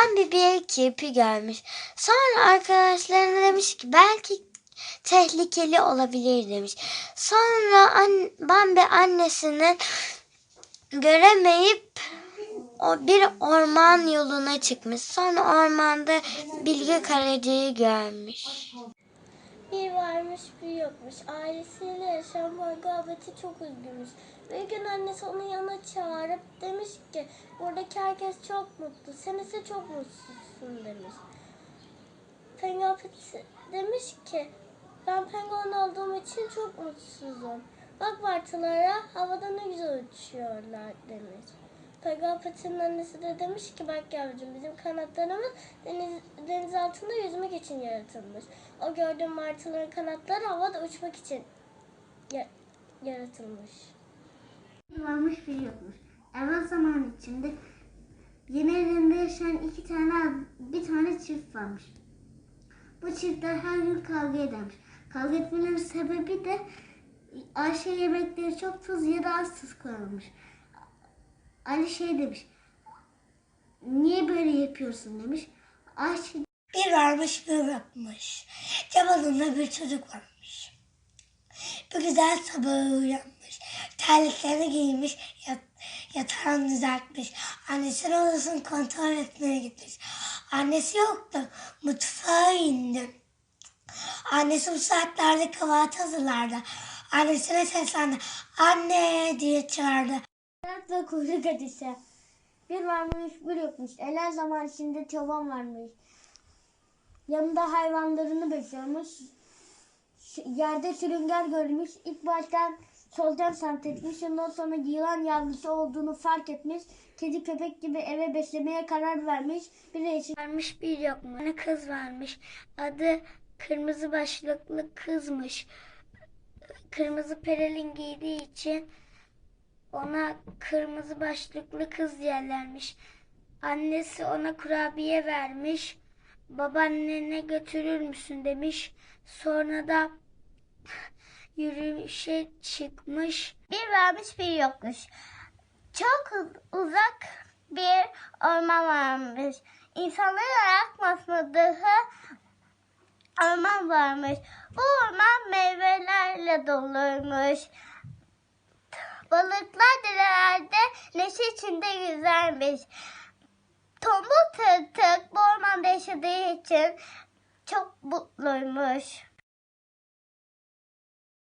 Bambi bir kirpi görmüş. Sonra arkadaşlarına demiş ki belki tehlikeli olabilir demiş. Sonra an, Bambi annesinin göremeyip o bir orman yoluna çıkmış. Sonra ormanda Bilge Karaca'yı görmüş. Bir varmış bir yokmuş. Ailesiyle yaşayan Margabeti çok üzgünmüş. Bir gün annesi onu yana çağırıp demiş ki buradaki herkes çok mutlu. Sen ise çok mutsuzsun demiş. Pengapeti demiş ki ben penguin olduğum için çok mutsuzum. Bak martılara havada ne güzel uçuyorlar demiş. Pengapeti'nin annesi de demiş ki bak yavrucuğum bizim kanatlarımız deniz, deniz altında yüzmek için yaratılmış. O gördüğün martıların kanatları havada uçmak için ya- yaratılmış. Varmış bir yokmuş. Evvel zaman içinde yeni evinde yaşayan iki tane bir tane çift varmış. Bu çiftler her gün kavga edermiş. Kavga etmelerinin sebebi de Ayşe yemekleri çok tuz ya da az tuz koymuş. Ali şey demiş. Niye böyle yapıyorsun demiş. Ayşe Bir varmış bir yokmuş. Cemal'ında bir çocuk varmış. Bu güzel sabah uyanmış. Terliklerini giymiş. Yat, yatağını düzeltmiş. Annesinin odasını kontrol etmeye gitmiş. Annesi yoktu. Mutfağa indi. Annesi bu saatlerde kahvaltı hazırlardı. Annesine seslendi. Anne diye çağırdı. Ve kuyruk hadise. Bir varmış bir yokmuş. Eller zaman içinde çoban varmış. Yanında hayvanlarını besliyormuş. Yerde sürüngen görmüş. İlk baştan solucan sanat etmiş. Ondan sonra yılan yavrusu olduğunu fark etmiş. Kedi köpek gibi eve beslemeye karar vermiş. Bir eşi Varmış bir yokmuş. Bir kız varmış. Adı kırmızı başlıklı kızmış. Kırmızı perelin giydiği için ona kırmızı başlıklı kız diyorlarmış. Annesi ona kurabiye vermiş. Babaannene götürür müsün demiş. Sonra da yürüyüşe çıkmış. Bir varmış bir yokmuş. Çok uzak bir orman varmış. İnsanların ayak orman varmış. Bu orman meyvelerle doluymuş. Balıklar derelerde neşe içinde yüzermiş. Tombul tırtık bu ormanda yaşadığı için çok mutluymuş.